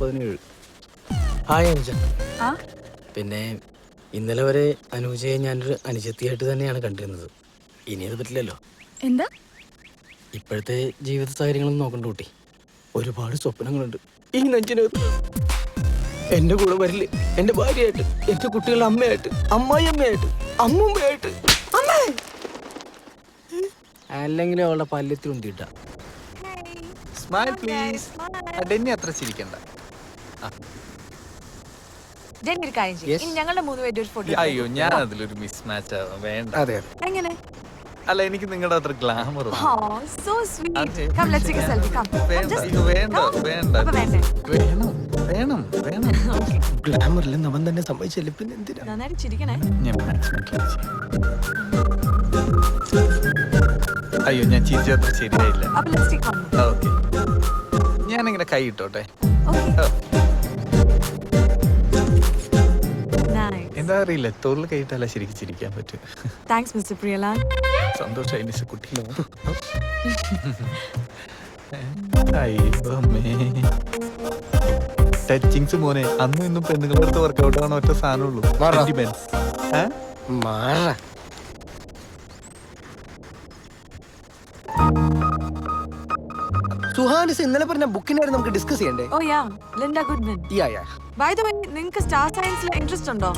പതിനേഴ്. ഹായ് അനുജ. ആ? പിന്നെ ഇന്നലെ വരെ അനുജയെ ഞാനൊരു അനുജത്തിയായിട്ട് തന്നെയാണ് കണ്ടിരുന്നത്. ഇനി അത് പറ്റില്ലല്ലോ. എന്താ? ഇപ്പോഴത്തെ ജീവിത സാഹചര്യങ്ങളൊന്നും നോക്കണ്ട കുട്ടി. ഒരുപാട് സ്വപ്നങ്ങളുണ്ട്. ഈ നെഞ്ചിനകത്ത് എന്റെ കൂടെ വരില്ലേ. എന്റെ ഭാര്യയായിട്ട് എന്റെ കുട്ടികളുടെ അമ്മയായിട്ട് അമ്മായി അമ്മയായിട്ട് അമ്മുമ്മയായിട്ട്. അമ്മേ! അല്ലെങ്കിൽ അവളുടെ പല്ലത്തിൽ ഉന്തിയിട്ട സ്മൈൽ പ്ലീസ് ഡെന്നി അത്ര ചിരിക്കണ്ട. ജെന്നി ഒരു കാര്യം ചെയ്യ്. ഇനി ഞങ്ങളുടെ മൂന്ന് പേരുടെ ഒരു ഫോട്ടോ അയ്യോ ഞാൻ അതിലൊരു മിസ് മാച്ച് ആവാം. വേണ്ട. അതെ എങ്ങനെ? അല്ല എനിക്ക് നിങ്ങളുടെ അത്ര ഗ്ലാമർ Oh, so sweet. അതെ. Come, let's take a selfie. Come. Come, വേണ്ട just അയ്യോ വേണ്ട come. വേണ്ട. വേണം വേണം വേണം. ഗ്ലാമറിൽ അവൻ തന്നെ സംഭവിച്ചില്ല പിന്നെ എന്തിനാ? നന്നായിട്ട് ചിരിക്കണേ. ഞാൻ maximum try ചെയ്യാം. അയ്യോ ഞാൻ ചിരിച്ചത്ര ശരിയായില്ല. ഓക്കെ ഞാനിങ്ങനെ കൈ ഇട്ടോട്ടെ. എന്താ അറിയില്ല തോളിൽ കൈ ഇട്ടാലേ ശരിക്കും ചിരിക്കാൻ പറ്റും. സന്തോഷമായി മിസ് കുട്ടി ടച്ചിങ്സ് മോനെ അന്നും ഇന്നും പെണ്ണുങ്ങളുടെ അടുത്ത് വർക്കൗട്ട് ആണ് ഒറ്റ സാധനമുള്ളൂ സുഹാനിസ് ഇന്നലെ പറഞ്ഞ ബുക്കിനായിരുന്നു നമുക്ക് ഡിസ്കസ് ചെയ്യണ്ടേ? ഓ yeah Linda Goodman yeah yeah by the way നിങ്ങൾക്ക് സ്റ്റാർ സയൻസിൽ ഇൻട്രസ്റ്റ് ഉണ്ടോ?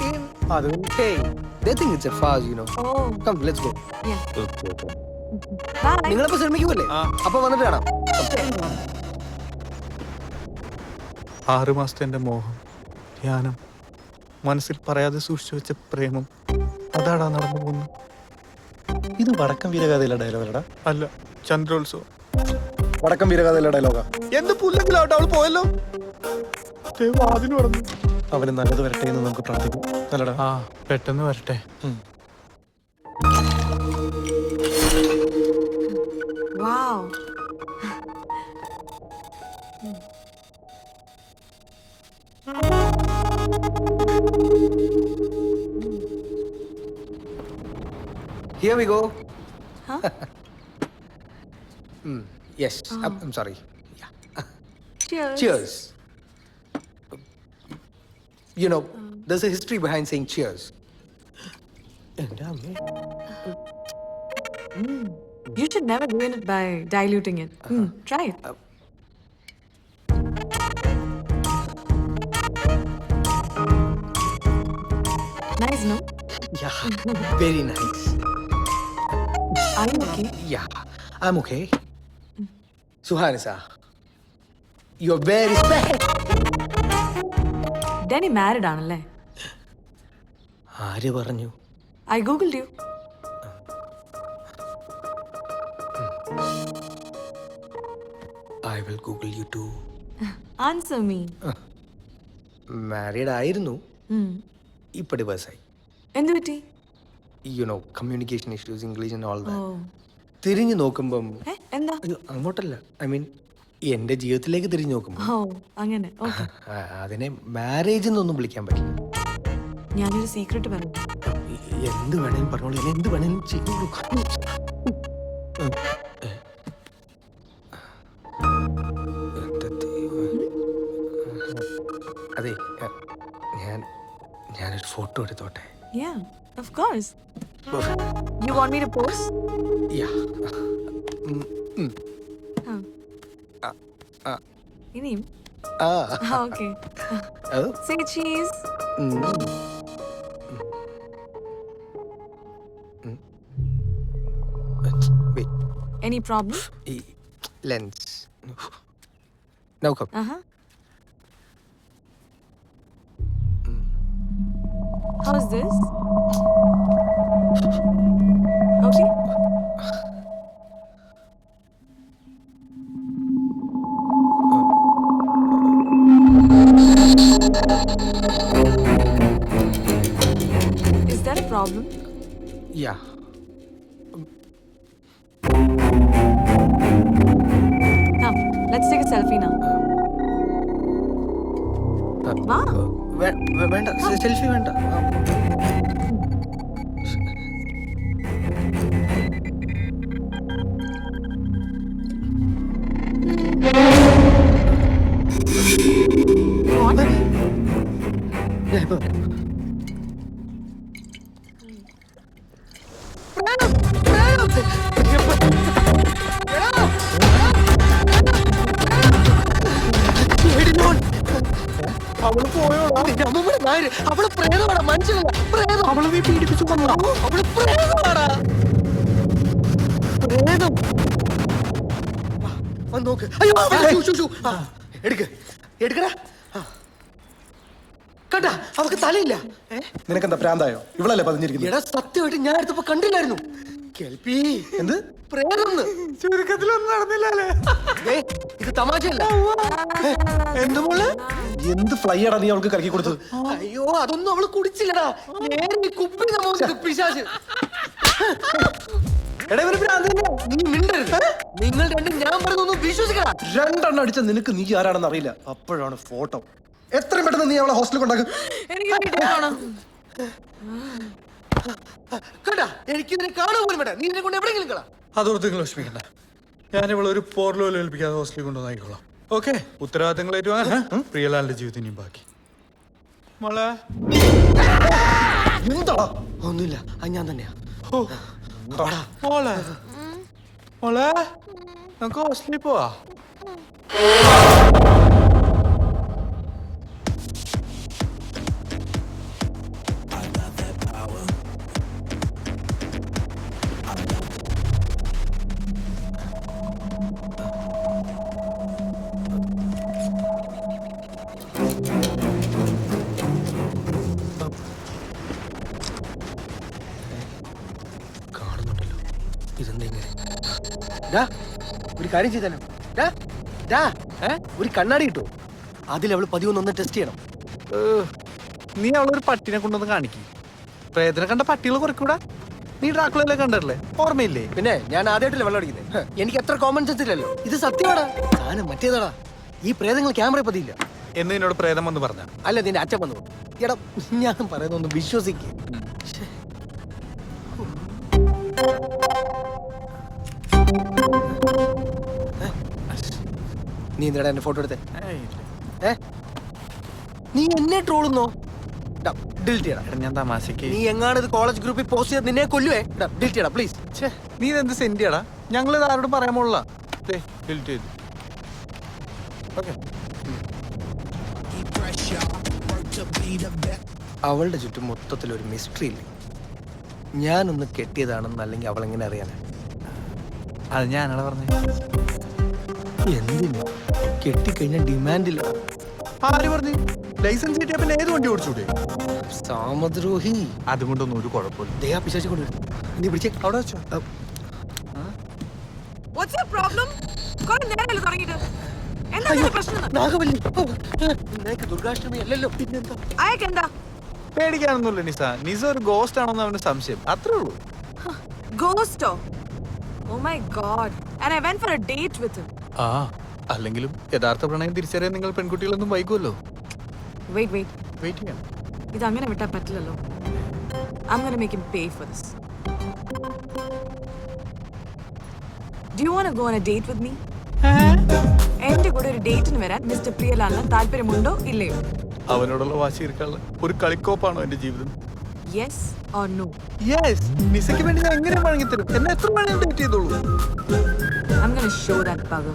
അത് hey they think it's a farce you know oh let's go നിങ്ങളപ്പോ ശ്രമിക്കൂല്ലേ അപ്പോൾ അപ്പൊ വന്നിട്ട് കാണാം. ആറ് മാസത്തെ എന്റെ മോഹം ധ്യാനം മനസ്സിൽ പറയാതെ സൂക്ഷിച്ചു വെച്ച പ്രേമം അതാടാ നടന്നു പോകുന്നു ഇത് വടക്കം വീരഗാഥയിലെ ഡയലോഗടാ അല്ല ചന്ദ്രോത്സവം. വടക്കം വീരകഥയിലെ ഡയലോഗാ എന്ത് പുല്ലെങ്കിലും അവൾ പോയല്ലോ? പറഞ്ഞു അവന് നല്ലത് വരട്ടെ എന്ന് നമുക്ക് പ്രാർത്ഥിക്കും. നല്ലടാ ആ പെട്ടെന്ന് വരട്ടെ. here we go. Huh? mm, Yes, oh. I'm, I'm sorry. Yeah. Cheers. cheers. You know, um. there's a history behind saying cheers. You should never ruin it by diluting it. Uh-huh. Hmm, try it. Uh, nice, no? Yeah, very nice. Are you okay? Yeah, I'm okay. Suhanisa, you're very special. Danny married ആണല്ലേ? ആര് പറഞ്ഞു? I googled you. I will google you to answer me married ആയിരുന്നു. Hmm. ഇപ്പൊ ഡിവേഴ്സായി എന്ത് പറ്റി you know communication issues English and all oh. തിരിഞ്ഞു നോക്കുമ്പം ഏ? എന്താ? അയ്യോ അങ്ങോട്ടല്ല. ഐ മീൻ എന്റെ ജീവിതത്തിലേക്ക് തിരിഞ്ഞു നോക്കുമ്പോ. ഓ അങ്ങനെ. ഓക്കെ. അതിനെ മാരേജ് എന്നൊന്നും വിളിക്കാൻ പറ്റില്ല. ഞാനൊരു സീക്രട്ട് പറഞ്ഞു എന്ത് വേണേലും പറഞ്ഞോളൂ. എന്ത് വേണേലും ചെയ്തോളൂ. ദൈവമേ. അതെ ഞാൻ ഞാനൊരു ഫോട്ടോ എടുത്തോട്ടെ? Of course. You want me to pose? Yeah. Mm. Huh. Uh, uh. Your name? Ah. ah uh. oh, okay. oh. Say cheese. Mm. Mm. Wait. Any problem? Lens. No come. Uh huh. Come, let's take a selfie now. വാ വേ- വേ- വേണ്ട selfie വേണ്ട അവൾ പോയോളാ അമ്മൂമ്മയുടെ നായര്. അവൾ പ്രേതമാടാ മനുഷ്യനല്ല. പ്രേതം. അവളെ നീ പീഡിപ്പിച്ചു കൊന്നോ അവൾ പ്രേതമാടാ പ്രേതം. വന്ന് നോക്ക്. അയ്യോ എടുക്ക. എടുക്കടാ. കണ്ടാ അവക്ക് തലയില്ല? നിനക്കെന്താ പ്രാന്തായോ? ഇവളല്ലേ പതിഞ്ഞിരിക്കുന്നത്? എടാ സത്യമായിട്ട് ഞാൻ എടുത്തപ്പോ കണ്ടില്ലായിരുന്നു. കേൾപ്പി. എന്ത്? പ്രേതം ചുരുക്കത്തിലൊന്നും നടന്നില്ലല്ലേ? ഇത് തമാശയല്ല. എന്ത് മോളെ? എന്ത് ഫ്ലൈ ആണ് നീ അവൾക്ക് കലക്കി കൊടുത്തത്? അയ്യോ അതൊന്നും അവൾ കുടിച്ചില്ലടാ. നേരെ കുപ്പി പിശാച്. നിങ്ങൾ രണ്ടും ഞാൻ പറഞ്ഞൊന്നും വിശ്വസിക്കടാ രണ്ടെണ്ണം അടിച്ച നിനക്ക് നീ ആരാണെന്ന് അറിയില്ല. അപ്പോഴാണ് ഫോട്ടോ. എത്രയും പെട്ടെന്ന് നീ അവളെ ഹോസ്റ്റലിൽ കൊണ്ടാക്കും. പോണം എനിക്ക് ഇതിനെ കാണാൻ പോലും വേണ്ട നീ ഇതിനെ കൊണ്ട് എവിടെയെങ്കിലും കളാ. അതോർത്ത് നിങ്ങൾ വിഷമിക്കണ്ട. ഞാൻ ഇവളെ ഒരു പോർലോയിൽ ഏൽപ്പിക്കാതെ ഹോസ്റ്റലിൽ കൊണ്ടുവന്നായിക്കോളാം. ഓക്കെ. ഉത്തരവാദിത്തങ്ങൾ ഏറ്റുവാൻ പ്രിയലാലിന്റെ ജീവിതം ഇനിയും ബാക്കി. മോളെ. എന്താടാ ഒന്നുമില്ല. അത് ഞാൻ തന്നെയാ. മോളെ. മോളെ. നമുക്ക് ഹോസ്റ്റലിൽ പോവാ. ഒരു കാര്യം ചെയ്താലും? ഒരു കണ്ണാടി കിട്ടോ അതിൽ അവൾ പതിവൊന്നൊന്ന് ടെസ്റ്റ് ചെയ്യണം. നീ അവളൊരു പട്ടിനെ കൊണ്ടുവന്ന് കാണിക്കും. പ്രേതനെ കണ്ട പട്ടികൾ കുറയ്ക്കൂടാ? നീ ഡ്രാക്കുളല്ലേ കണ്ടല്ലേ ഓർമ്മയില്ലേ? പിന്നെ ഞാൻ ആദ്യമായിട്ടല്ലേ വെള്ളം അടിക്കുന്നത് എനിക്ക് എത്ര കോമൺ സെൻസ് ഇല്ലല്ലോ. ഇത് സത്യമാടാ. സാധനം മറ്റേതാടാ. ഈ പ്രേതങ്ങൾ ക്യാമറ പതിയില്ല. എന്ന് നിന്നോട് പ്രേതം വന്ന് പറഞ്ഞ? അല്ല നിന്റെ അച്ഛൻ വന്നു. എടാ ഞാൻ പറയുന്നൊന്ന് വിശ്വസിക്ക്. നീ എന്തിനാ എന്റെ ഫോട്ടോ എടുത്തേ? ഏ? നീ എന്നെ ട്രോളുന്നോ ഞാൻ തമാശക്ക്. നീ എങ്ങാണ് ഇത് കോളേജ് ഗ്രൂപ്പിൽ പോസ്റ്റ് ചെയ്ത് നിന്നെ കൊല്ലുവേ? ഡിലീറ്റ് ചെയ്യടാ പ്ലീസ് നീ ഇതെന്ത് സെന്റിയാടാ ഞങ്ങൾ ഇത് ആരോടും പറയാൻ പോലുള്ള ഡിലീറ്റ് ചെയ്തു. ഓക്കെ. അവളുടെ ചുറ്റും മൊത്തത്തിൽ ഒരു മിസ്റ്ററി ഇല്ലേ? ഞാനൊന്ന് കെട്ടിയതാണെന്ന് അല്ലെങ്കിൽ അവൾ എങ്ങനെ അറിയാനാ? അത് ഞാനാണ് പറഞ്ഞത് എന്തിനു? കെട്ടിക്കഴിഞ്ഞാൽ ഡിമാൻഡില്ല ആര് പറഞ്ഞു? ലൈസൻസ് കിട്ടിയ പിന്നെ ഏത് വണ്ടി ഓടിച്ചൂടെ? സാമദ്രോഹി. അതുകൊണ്ടൊന്നും ഒരു കുഴപ്പമില്ല. ദയാ പിശാശി കൊണ്ടുവരും നീ പിടിച്ചേ. അവിടെ വെച്ചോ. പേടിക്കാനൊന്നുമില്ല നിസ. നിസ ഒരു ഗോസ്റ്റ് ആണെന്ന് അവന് സംശയം. അത്രേ ഉള്ളൂ. ഗോസ്റ്റോ ഓ? My God and I went for a date with him ആ. അല്ലെങ്കിലും യഥാർത്ഥ പ്രണയം തിരിച്ചറിയാൻ നിങ്ങൾ പെൺകുട്ടികളൊന്നും വൈകുമല്ലോ വെയിറ്റ് വെയിറ്റ് വെയിറ്റ് ചെയ്യാം. ഇത് അങ്ങനെ വിട്ടാൽ പറ്റില്ലല്ലോ. I'm gonna make him pay for this. Do you want to go on a date with me? എന്റെ കൂടെ ഒരു ഡേറ്റിന് വരാൻ മിസ്റ്റർ പ്രിയലാലിന് താല്പര്യമുണ്ടോ ഇല്ലയോ? അവനോടുള്ള വാശി ഇരിക്കാനുള്ള ഒരു കളിക്കോപ്പാണോ എന്റെ ജീവിതം? യെസ് ഓർ നോ യെസ് നിസയ്ക്ക് വേണ്ടി ഞാൻ എങ്ങനെ വഴങ്ങിത്തരും എന്നെ എത്ര വേണം ഡേറ്റ് ചെയ്തോളൂ? I'm gonna show that bugger.